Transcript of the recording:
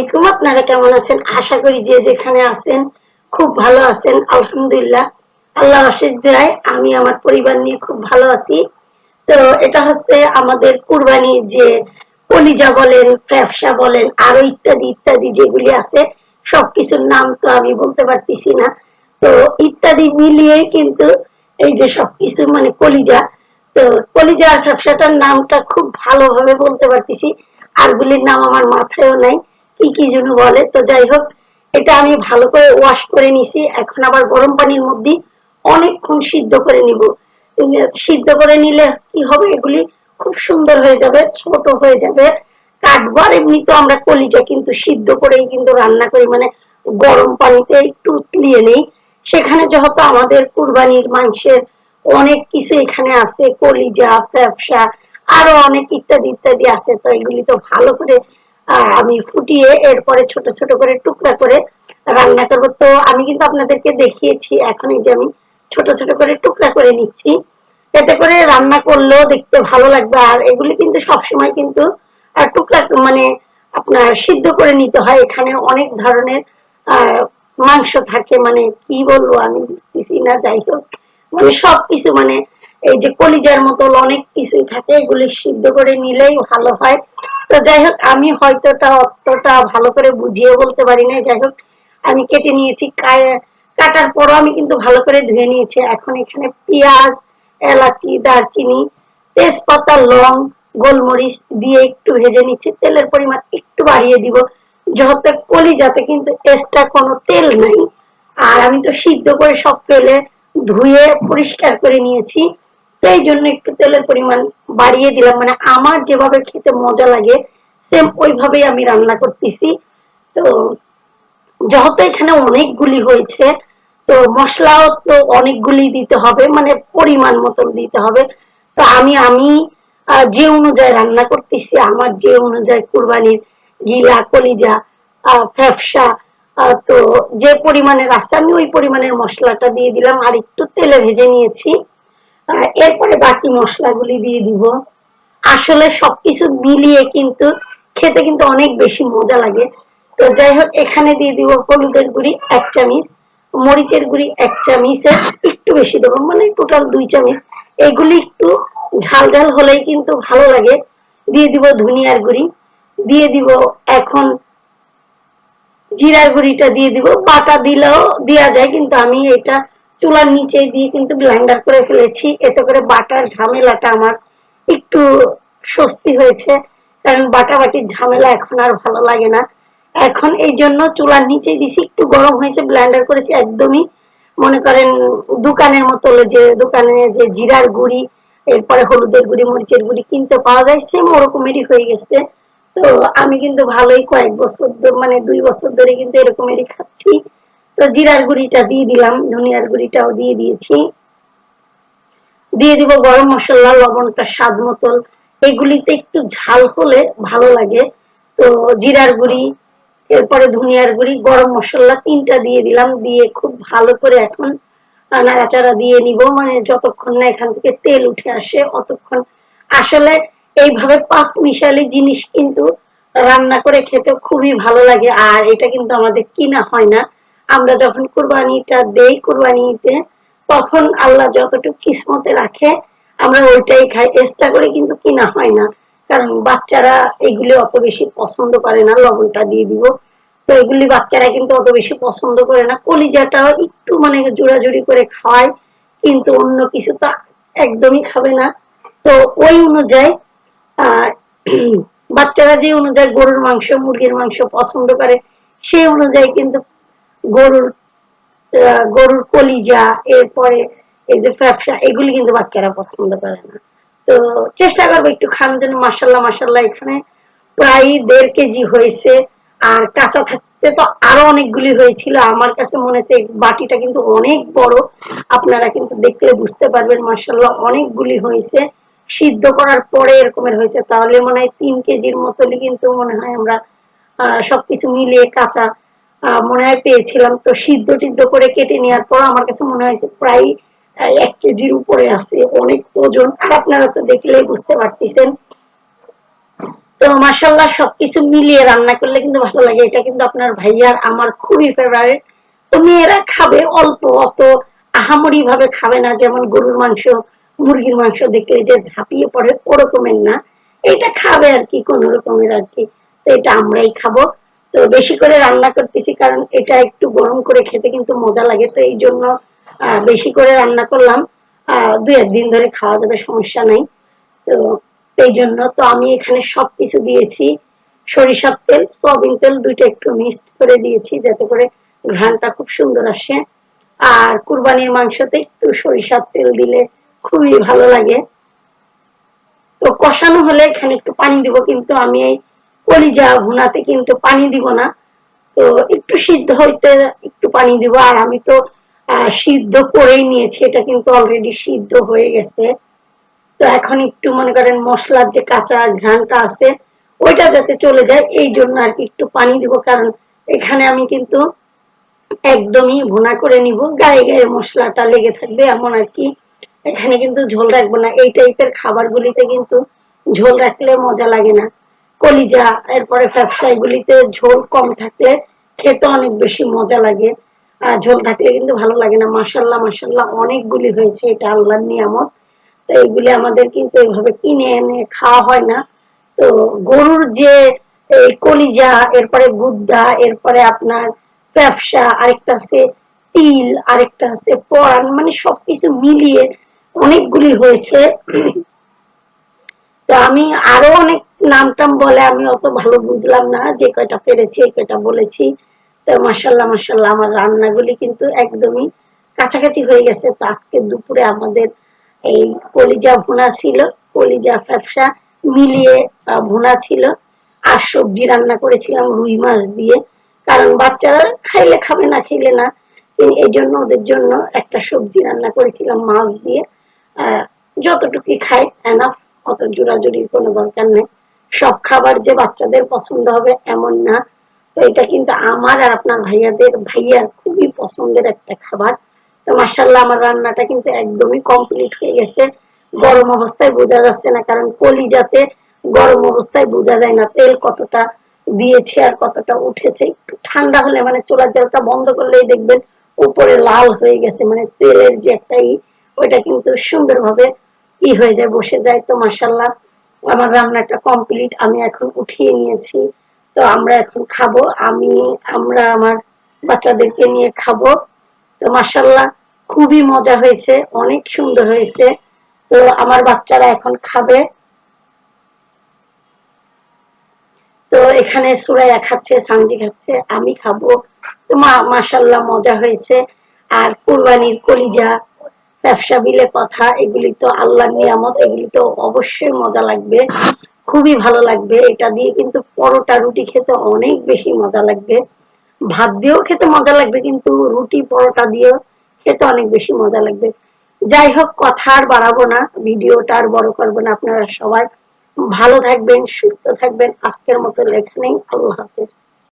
আলাইকুম, আপনারা কেমন আছেন? আশা করি যে যেখানে আছেন খুব ভালো আছেন, আলহামদুলিল্লাহ। আল্লাহ অশেষ দেয়, আমি আমার পরিবার নিয়ে খুব ভালো আছি। তো এটা হচ্ছে আমাদের কুরবানির যে কলিজা বলেন ব্যবসা বলেন, আরও ইত্যাদি ইত্যাদি যেগুলি আছে, সবকিছুর নাম তো আমি বলতে পারতেছি না। তো ইত্যাদি মিলিয়ে কিন্তু এই যে সবকিছু মানে কলিজা, তো কলিজা আর ব্যবসাটার নামটা খুব ভালোভাবে বলতে পারতেছি। আরগুলির নাম আমার মাথায়ও নাই। কি কি যেন বলে। তো যাই হোক, এটা আমি ভালো করে ওয়াশ করে নিছি। এখন আবার গরম পানির মধ্যে অনেকক্ষণ সিদ্ধ করে নিব। সিদ্ধ করে নিলে কি হবে? এগুলি খুব সুন্দর হয়ে যাবে, ছোট হয়ে যাবে। কাটবার এমনি তো আমরা কলিজা কিন্তু সিদ্ধ করেই কিন্তু রান্না করি মানে গরম পানিতে একটু উতলিয়ে নেই। সেখানে যেহেতু আমাদের কুরবানির মাংসের অনেক কিছু এখানে আছে, কলিজা, ব্যবসা, আরও অনেক ইত্যাদি ইত্যাদি আছে, তো এগুলি তো ভালো করে আমি ফুটিয়ে এরপরে ছোট ছোট করে টুকরা করে রান্না করব। তো আমি কিন্তু আপনাদেরকে দেখিয়েছি, এখন এই যে আমি ছোট ছোট করে টুকরা করে নিচ্ছি। এতে করে রান্না করলেও দেখতে ভালো লাগবে। আর এগুলি কিন্তু সবসময় কিন্তু টুকরা মানে আপনার সিদ্ধ করে নিতে হয়। এখানে অনেক ধরনের মাংস থাকে। মানে কি বলব আমি বুঝতেছি না, যাই হোক। মানে সবকিছু মানে এই যে কলিজার মতো অনেক কিছুই থাকে। এগুলি সিদ্ধ করে নিলেই ভালো হয়। তো যাই হোক, আমি হয়তো অতটা ভালো করে বুঝিয়ে বলতে পারি না যাই হোক, আমি কেটে নিয়েছি। কাটার পরও আমি কিন্তু ভালো করে ধুয়ে নিয়েছি। এখন এখানে পেঁয়াজ, এলাচি, দারচিনি, তেজপাতা, লং, গোলমরিচ দিয়ে একটু ভেজে নিচ্ছি। তেলের পরিমাণ একটু বাড়িয়ে দিব। যত কলিজাতে কিন্তু এক্সট্রা কোনো তেল নাই। আর আমি তো সিদ্ধ করে সব পেলে ধুয়ে পরিষ্কার করে নিয়েছি। তো এই জন্য একটু তেলের পরিমাণ বাড়িয়ে দিলাম। মানে আমার যেভাবে খেতে মজা লাগে সেম ওইভাবেই আমি রান্না করতেছি। তো যেহেতু এখানে অনেকগুলি হয়েছে, তো মশলাও তো অনেকগুলি দিতে হবে মানে পরিমাণ মতন দিতে হবে। তো আমি আমি যে অনুযায়ী রান্না করতেছি, আমার যে অনুযায়ী কুরবানির গিলা, কলিজা ফ্যাপসা তো যে পরিমাণের আছে, আমি ওই পরিমাণের মশলাটা দিয়ে দিলাম। আর একটু তেলে ভেজে নিয়েছি। এরপরে বাকি মশলাগুলি দিয়ে দিব। আসলে সবকিছু মিলিয়ে কিন্তু খেতে কিন্তু অনেক বেশি মজা লাগে। তো যাই হোক, এখানে দিয়ে দিব হলুদের গুঁড়ি এক চামিচ, মরিচের গুঁড়ি এক চামিচের একটু বেশি দেবো মানে টোটাল দুই চামিচ। এগুলি একটু ঝাল ঝাল হলেই কিন্তু ভালো লাগে। দিয়ে দিব ধনিয়ার গুঁড়ি, দিয়ে দিব এখন জিরার গুঁড়িটা দিয়ে দিব। বাটা দিলেও দেওয়া যায়, কিন্তু আমি এটা চুলার নিচে দিয়ে কিন্তু ব্লেন্ডার করে ফেলেছি। এতে করে বাটার ঝামেলাটা আমার একটু স্বস্তি হয়েছে। কারণ বাটা বাটির ঝামেলা এখন আর ভালো লাগে না। এখন এই জন্য চুলার নিচে দিছি, একটু গরম হয়েছে ব্লেন্ডার করেছি একদমই। মনে করেন দোকানের মতো যে, দোকানে যে জিরার গুড়ি, এরপরে হলুদের গুড়ি, মরিচের গুড়ি কিনতে পাওয়া যায় সেম ওরকমেরই হয়ে গেছে। তো আমি কিন্তু ভালোই কয়েক বছর মানে দুই বছর ধরে কিন্তু এরকমেরই খাচ্ছি। তো জিরার গুঁড়িটা দিয়ে দিলাম, ধনিয়ার গুঁড়িটাও দিয়ে দিয়েছি। দিয়ে দিব গরম মশলা, লবণটা স্বাদ মতন এগুলিতে একটু ঝাল হলে ভালো লাগে। তো জিরার গুঁড়ি, এরপরে ধনিয়ার গুঁড়ি, গরম মশলা তিনটা দিয়ে দিলাম, দিয়ে খুব ভালো করে এখন নাড়াচাড়া দিয়ে নিব। মানে যতক্ষণ না এখান থেকে তেল উঠে আসে, অতক্ষণ। আসলে এইভাবে পাঁচ মিশালি জিনিস কিন্তু রান্না করে খেতে খুবই ভালো লাগে, আর এটা কিন্তু আমাদের কিনা হয় না। আমরা যখন কুরবানিটা দেই কুরবানিতে, তখন আল্লাহ যতটুকু কিসমতে রাখে, আমরা ওইটাই খাই। চেষ্টা করে কিন্তু কিনা হয় না। কারণ বাচ্চারা এগুলি অত বেশি পছন্দ করে না, লবণটা দিয়ে দিব। তো এগুলি বাচ্চারা কিন্তু অত বেশি পছন্দ করে না। কলিজাটা একটু মানে জোড়াজুড়ি করে খাওয়ায় কিন্তু অন্য কিছু তো একদমই খাবে না। তো ওই অনুযায়ী বাচ্চারা যে অনুযায়ী গরুর মাংস, মুরগির মাংস পছন্দ করে, সেই অনুযায়ী কিন্তু গরুর গরুর কলিজা, এরপরে এই যে ফ্যাপসা, এগুলি কিন্তু বাচ্চারা পছন্দ করে না। তো চেষ্টা করব একটু খাওয়ানোর জন্য। মাসাল্লাহ মাসাল্লাহ এখানে প্রায় দেড় কেজি হয়েছে। আর কাঁচা থাকতে তো আরও অনেকগুলি হয়েছিল। আমার কাছে মনে হচ্ছে বাটিটা কিন্তু অনেক বড়। আপনারা কিন্তু দেখলে বুঝতে পারবেন মাসাল্লাহ অনেকগুলি হয়েছে। সিদ্ধ করার পরে এরকমের হয়েছে। তাহলে মনে হয় তিন কেজির মতনই কিন্তু মনে হয় আমরা সবকিছু মিলিয়ে কাঁচা মনে হয় পেয়েছিলাম। তো সিদ্ধ টিদ্ধ করে কেটে নেওয়ার পর আমার কাছে মনে হয়েছে প্রায় এক কেজির উপরে আছে অনেক ওজন। আর আপনারা তো দেখলেই বুঝতে পারতেছেন। তো মাসাল্লাহ সবকিছু মিলিয়ে রান্না করলে কিন্তু ভালো লাগে। এটা কিন্তু আপনার ভাইয়ার, আমার খুবই ফেভারিট তো মেয়েরা খাবে অল্প, অত আহামরি ভাবে খাবে না। যেমন গরুর মাংস, মুরগির মাংস দেখলে যে ঝাঁপিয়ে পড়ে ওরকমের না। এটা খাবে আর কি, কোন রকমের আর কি। তো এটা আমরাই খাব। তো বেশি করে রান্না করতেছি, কারণ এটা একটু গরম করে খেতে কিন্তু মজা লাগে, তো এই জন্য বেশি করে রান্না করলাম। দুই একদিন ধরে খাওয়া যাবে, সমস্যা নাই। তো এই জন্য, তো আমি এখানে সবকিছু দিয়েছি। সরিষার তেল, সয়াবিন তেল, দুইটা একটু মিক্সড করে দিয়েছি, যাতে করে ঘ্রাণটা খুব সুন্দর আসে। আর কুরবানির মাংসতে একটু সরিষার তেল দিলে খুবই ভালো লাগে। তো কষানো হলে এখানে একটু পানি দিব, কিন্তু আমি এই কলিজা ভুনাতে কিন্তু পানি দিব না। তো একটু সিদ্ধ হইতে একটু পানি দিব, আর আমি তো সিদ্ধ করেই নিয়েছি। এটা কিন্তু অলরেডি সিদ্ধ হয়ে গেছে। তো এখন একটু মনে করেন মশলার যে কাঁচা ঘ্রাণটা আছে, ওইটা যাতে চলে যায়, এই জন্য আর কি একটু পানি দিব। কারণ এখানে আমি কিন্তু একদমই ভুনা করে নিব। গায়ে গায়ে মশলাটা লেগে থাকবে এমন আর কি। এখানে কিন্তু ঝোল রাখব না। এই টাইপের খাবারগুলিতে কিন্তু ঝোল রাখলে মজা লাগে না। কলিজা, এরপরে ব্যবসা এগুলিতে ঝোল কম থাকলে খেতে অনেক বেশি মজা লাগে। আর ঝোল থাকলে কিন্তু ভালো লাগে না। মাসাল্লাহ মাসাল্লাহ অনেকগুলি হয়েছে এটা আল্লাহর নিয়ামত। তো এইগুলি আমাদের কিন্তু এইভাবে কিনে এনে খাওয়া হয় না। তো গরুর যে এই কলিজা, এরপরে গুদ্দা, এরপরে আপনার ব্যবসা আরেকটা আছে তিল, আরেকটা আছে পরান মানে সবকিছু মিলিয়ে অনেকগুলি হয়েছে। তো আমি আরও অনেক নাম টাম বলে আমি অত ভালো বুঝলাম না যে কয়টা পেরেছি এই কয়টা বলেছি। তো মাসাল্লাহ মাসাল্লাহ আমার রান্নাগুলি কিন্তু একদমই কাছাকাছি হয়ে গেছে। তো আজকে দুপুরে আমাদের এই কলিজা ভুনা ছিল কলিজা ফ্যাপসা মিলিয়ে ভুনা ছিল। আর সবজি রান্না করেছিলাম রুই মাছ দিয়ে। কারণ বাচ্চারা খাইলে খাবে না খাইলে না। এই- জন্য ওদের জন্য একটা সবজি রান্না করেছিলাম মাছ দিয়ে। আহ, যতটুকু খায় এনাফ অত জোরাজুরির কোনো দরকার নেই। সব খাবার যে বাচ্চাদের পছন্দ হবে এমন না। তো এটা কিন্তু আমার আর আপনার ভাইয়াদের, ভাইয়ার খুবই পছন্দের একটা খাবার। তো মার্শাল্লাহ আমার রান্নাটা কিন্তু একদমই কমপ্লিট হয়ে গেছে। গরম অবস্থায় বোঝা যাচ্ছে না, কারণ কলিজাতে গরম অবস্থায় বোঝা যায় না তেল কতটা দিয়েছে আর কতটা উঠেছে। একটু ঠান্ডা হলে মানে চোলার জলটা বন্ধ করলেই দেখবেন উপরে লাল হয়ে গেছে মানে তেলের যে একটা ই, ওইটা কিন্তু সুন্দরভাবে ই হয়ে যায়, বসে যায়। তো মাসাল্লাহ আমার রান্নাটা কমপ্লিট আমি এখন উঠিয়ে নিয়েছি। তো আমরা এখন খাব, আমি, আমরা, আমার বাচ্চাদেরকে নিয়ে খাব। তো মাসাল্লাহ খুবই মজা হয়েছে, অনেক সুন্দর হয়েছে। তো আমার বাচ্চারা এখন খাবে। তো এখানে সুরাইয়া খাচ্ছে, সানজি খাচ্ছে, আমি খাব। তো মা মাসাল্লাহ মজা হয়েছে। আর কুরবানির কলিজা ব্যবসা, বিলে কথা, এগুলি তো আল্লাহর নিয়ামত, এগুলি তো অবশ্যই মজা লাগবে, খুবই ভালো লাগবে। এটা দিয়ে কিন্তু পরোটা রুটি খেতে অনেক বেশি মজা লাগবে। ভাত দিয়েও খেতে মজা লাগবে, কিন্তু রুটি, পরোটা দিয়েও খেতে অনেক বেশি মজা লাগবে। যাই হোক, কথা আর বাড়াবো না, ভিডিওটা আর বড় করব না। আপনারা সবাই ভালো থাকবেন, সুস্থ থাকবেন। আজকের মতো এখানেই আল্লাহ হাফেজ।